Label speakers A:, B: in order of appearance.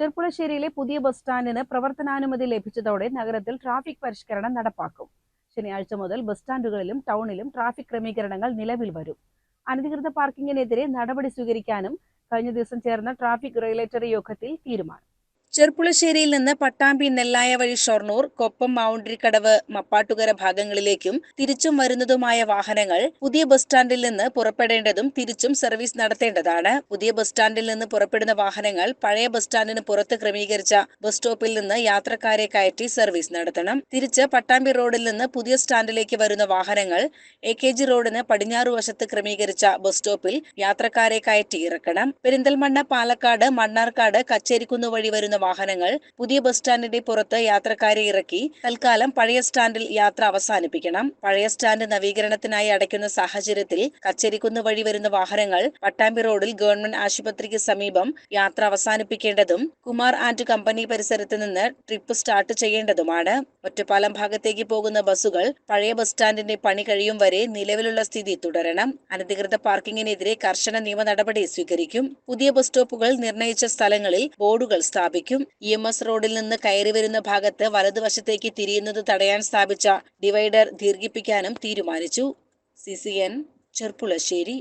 A: ചെർപ്പുളശ്ശേരിയിലെ പുതിയ ബസ് സ്റ്റാൻഡിന് പ്രവർത്തനാനുമതി ലഭിച്ചതോടെ നഗരത്തിൽ ട്രാഫിക് പരിഷ്കരണം നടപ്പാക്കും. ശനിയാഴ്ച മുതൽ ബസ് സ്റ്റാൻഡുകളിലും ടൗണിലും ട്രാഫിക് ക്രമീകരണങ്ങൾ നിലവിൽ വരും. അനധികൃത പാർക്കിങ്ങിനെതിരെ നടപടി സ്വീകരിക്കാനും കഴിഞ്ഞ ദിവസം ചേർന്ന ട്രാഫിക് റെഗുലേറ്ററി യോഗത്തിൽ തീരുമാനം. ചെർപ്പുളശ്ശേരിയിൽ നിന്ന് പട്ടാമ്പി നെല്ലായ വഴി ഷൊർണൂർ കൊപ്പം മൗണ്ടറിക്കടവ് മപ്പാട്ടുകര ഭാഗങ്ങളിലേക്കും തിരിച്ചും വരുന്നതുമായ വാഹനങ്ങൾ പുതിയ ബസ് സ്റ്റാൻഡിൽ നിന്ന് പുറപ്പെടേണ്ടതും തിരിച്ചും സർവീസ് നടത്തേണ്ടതാണ്. പുതിയ ബസ് സ്റ്റാൻഡിൽ നിന്ന് പുറപ്പെടുന്ന വാഹനങ്ങൾ പഴയ ബസ് സ്റ്റാൻഡിന് പുറത്ത് ക്രമീകരിച്ച ബസ് സ്റ്റോപ്പിൽ നിന്ന് യാത്രക്കാരെ കയറ്റി സർവീസ് നടത്തണം. തിരിച്ച് പട്ടാമ്പി റോഡിൽ നിന്ന് പുതിയ സ്റ്റാൻഡിലേക്ക് വരുന്ന വാഹനങ്ങൾ എ കെ ജി റോഡിന് പടിഞ്ഞാറു വശത്ത് ക്രമീകരിച്ച ബസ് സ്റ്റോപ്പിൽ യാത്രക്കാരെ കയറ്റി ഇറക്കണം. പെരിന്തൽമണ്ണ പാലക്കാട് മണ്ണാർക്കാട് കച്ചേരിക്കുന്ന് വഴി വരുന്ന വാഹനങ്ങൾ പുതിയ ബസ് സ്റ്റാൻഡിന്റെ പുറത്ത് യാത്രക്കാരെ ഇറക്കി. തൽക്കാലം പഴയ സ്റ്റാൻഡിൽ യാത്ര അവസാനിപ്പിക്കണം. പഴയ സ്റ്റാൻഡ് നവീകരണത്തിനായി അടയ്ക്കുന്ന സാഹചര്യത്തിൽ കച്ചേരിക്കുന്ന് വഴി വരുന്ന വാഹനങ്ങൾ പട്ടാമ്പി റോഡിൽ ഗവൺമെന്റ് ആശുപത്രിക്ക് സമീപം യാത്ര അവസാനിപ്പിക്കേണ്ടതും കുമാർ ആൻഡ് കമ്പനി പരിസരത്ത് നിന്ന് ട്രിപ്പ് സ്റ്റാർട്ട് ചെയ്യേണ്ടതുമാണ്. ഒറ്റപ്പാലം ഭാഗത്തേക്ക് പോകുന്ന ബസ്സുകൾ പഴയ ബസ് സ്റ്റാൻഡിന്റെ പണി കഴിയും വരെ നിലവിലുള്ള സ്ഥിതി തുടരണം. അനധികൃത പാർക്കിങ്ങിനെതിരെ കർശന നിയമ നടപടി സ്വീകരിക്കും. പുതിയ ബസ് സ്റ്റോപ്പുകൾ നിർണയിച്ച സ്ഥലങ്ങളിൽ ബോർഡുകൾ സ്ഥാപിക്കും. ഇ എം എസ് റോഡിൽ നിന്ന് കയറി വരുന്ന ഭാഗത്ത് വലതുവശത്തേക്ക് തിരിയുന്നത് തടയാൻ സ്ഥാപിച്ച ഡിവൈഡർ ദീർഘിപ്പിക്കാനും തീരുമാനിച്ചു. C C N Cherpulassery.